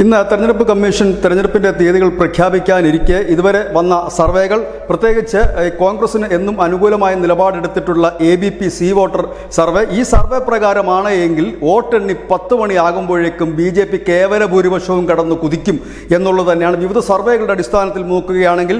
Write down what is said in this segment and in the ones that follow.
ഇന്ന് തെരഞ്ഞെടുപ്പ് കമ്മീഷൻ തെരഞ്ഞെടുപ്പിന്റെ തീയതികൾ പ്രഖ്യാപിക്കാനിരിക്കെ ഇതുവരെ വന്ന സർവേകൾ പ്രത്യേകിച്ച് കോൺഗ്രസിന് എന്നും അനുകൂലമായ നിലപാടെടുത്തിട്ടുള്ള A B P C voter survey ഈ സർവേ പ്രകാരമാണ് എങ്കിൽ വോട്ടെണ്ണി പത്ത് മണിയാകുമ്പോഴേക്കും ബി ജെ പി കേവല ഭൂരിപക്ഷവും കടന്ന് കുതിക്കും എന്നുള്ളത് തന്നെയാണ്. വിവിധ സർവേകളുടെ അടിസ്ഥാനത്തിൽ നോക്കുകയാണെങ്കിൽ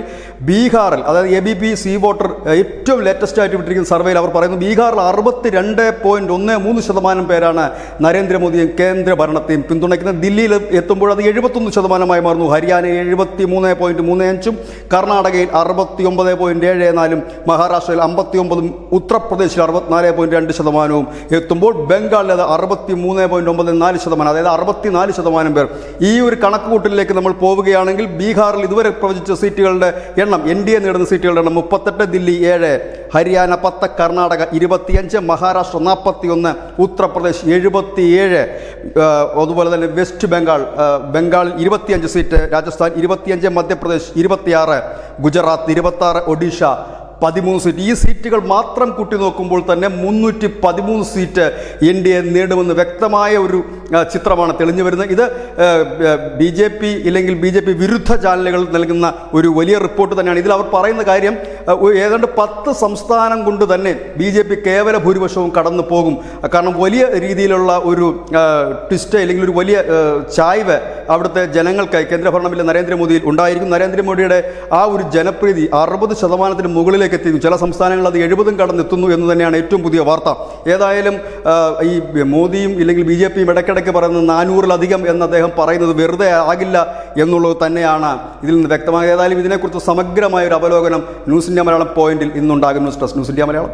ബീഹാറിൽ അതായത് A B P C voter ഏറ്റവും ലേറ്റസ്റ്റ് ആയിട്ട് വിട്ടിരിക്കുന്ന സർവേയിൽ അവർ പറയുന്നു ബീഹാറിൽ അറുപത്തി രണ്ട് പോയിന്റ് ഒന്ന് മൂന്ന് ശതമാനം പേരാണ് നരേന്ദ്രമോദിയും കേന്ദ്ര ഭരണത്തെയും പിന്തുണയ്ക്കുന്നത്. ദില്ലിയിൽ എത്തുമ്പോൾ അത് എഴുപത്തൊന്ന് ശതമാനമായി മാറുന്നു. ഹരിയാനയിൽ എഴുപത്തി മൂന്ന് പോയിന്റ് മൂന്ന് അഞ്ചും കർണാടകയിൽ അറുപത്തി ഒമ്പത് പോയിന്റ് ഏഴ് നാലും മഹാരാഷ്ട്രയിൽ അമ്പത്തി ഒമ്പതും ഉത്തർപ്രദേശിൽ അറുപത്തിനാല് പോയിന്റ് രണ്ട് ശതമാനവും എത്തുമ്പോൾ ബംഗാളിൽ അത് അറുപത്തി മൂന്ന് പോയിന്റ് ഒമ്പത് നാല് ശതമാനം അതായത് അറുപത്തിനാല് ശതമാനം പേർ. ഈ ഒരു കണക്കുകൂട്ടലിലേക്ക് നമ്മൾ പോവുകയാണെങ്കിൽ ബീഹാറിൽ ഇതുവരെ പ്രവചിച്ച സീറ്റുകളുടെ എണ്ണം എൻ ഡി എ നേടുന്ന സീറ്റുകളുടെ എണ്ണം മുപ്പത്തെട്ട് ദില്ലി ഏഴ് ഹരിയാന പത്ത് കർണാടക ഇരുപത്തിയഞ്ച് മഹാരാഷ്ട്ര നാൽപ്പത്തി ഒന്ന് ഉത്തർപ്രദേശ് എഴുപത്തിയേഴ് അതുപോലെ തന്നെ വെസ്റ്റ് ബംഗാൾ ബംഗാൾ ഇരുപത്തിയഞ്ച് സീറ്റ് രാജസ്ഥാൻ ഇരുപത്തിയഞ്ച് മധ്യപ്രദേശ് ഇരുപത്തിയാറ് ഗുജറാത്ത് ഇരുപത്തി ഒഡീഷ പതിമൂന്ന് സീറ്റ്. ഈ സീറ്റുകൾ മാത്രം കൂട്ടി നോക്കുമ്പോൾ തന്നെ മുന്നൂറ്റി പതിമൂന്ന് സീറ്റ് എൻ ഡി എ നേടുമെന്ന് വ്യക്തമായ ഒരു ചിത്രമാണ് തെളിഞ്ഞു വരുന്നത്. ഇത് ബി ജെ പി ഇല്ലെങ്കിൽ ബി ജെ പി വിരുദ്ധ ചാനലുകൾ നൽകുന്ന ഒരു വലിയ റിപ്പോർട്ട് തന്നെയാണ്. ഇതിൽ അവർ പറയുന്ന കാര്യം ഏതാണ്ട് പത്ത് സംസ്ഥാനം കൊണ്ട് തന്നെ ബി ജെ പി കേവല ഭൂരിപക്ഷവും കടന്നു പോകും. കാരണം വലിയ രീതിയിലുള്ള ഒരു ട്വിസ്റ്റ് അല്ലെങ്കിൽ ഒരു വലിയ ചായ്വ് അവിടുത്തെ ജനങ്ങൾക്കായി കേന്ദ്രഭരണമില്ല നരേന്ദ്രമോദിയിൽ ഉണ്ടായിരിക്കും. നരേന്ദ്രമോദിയുടെ ആ ഒരു ജനപ്രീതി അറുപത് ശതമാനത്തിന് മുകളിലേക്ക് എത്തിക്കും ചില സംസ്ഥാനങ്ങൾ അത് എഴുപതും കടന്നെത്തുന്നു എന്ന് തന്നെയാണ് ഏറ്റവും പുതിയ വാർത്ത. ഏതായാലും ഈ മോദിയും ഇല്ലെങ്കിൽ ബി ജെ പിയും ഇടയ്ക്കിടയ്ക്ക് പറയുന്നത് നാനൂറിലധികം എന്ന് അദ്ദേഹം പറയുന്നത് വെറുതെ ആകില്ല എന്നുള്ളത് തന്നെയാണ് ഇതിൽ നിന്ന് വ്യക്തമായ ഏതായാലും ഇതിനെക്കുറിച്ച് സമഗ്രമായ ഒരു അവലോകനം ന്യൂസ് ഇന്ത്യ മലയാളം പോയിന്റിൽ ഇന്നുണ്ടാകും. News news India Malayalam.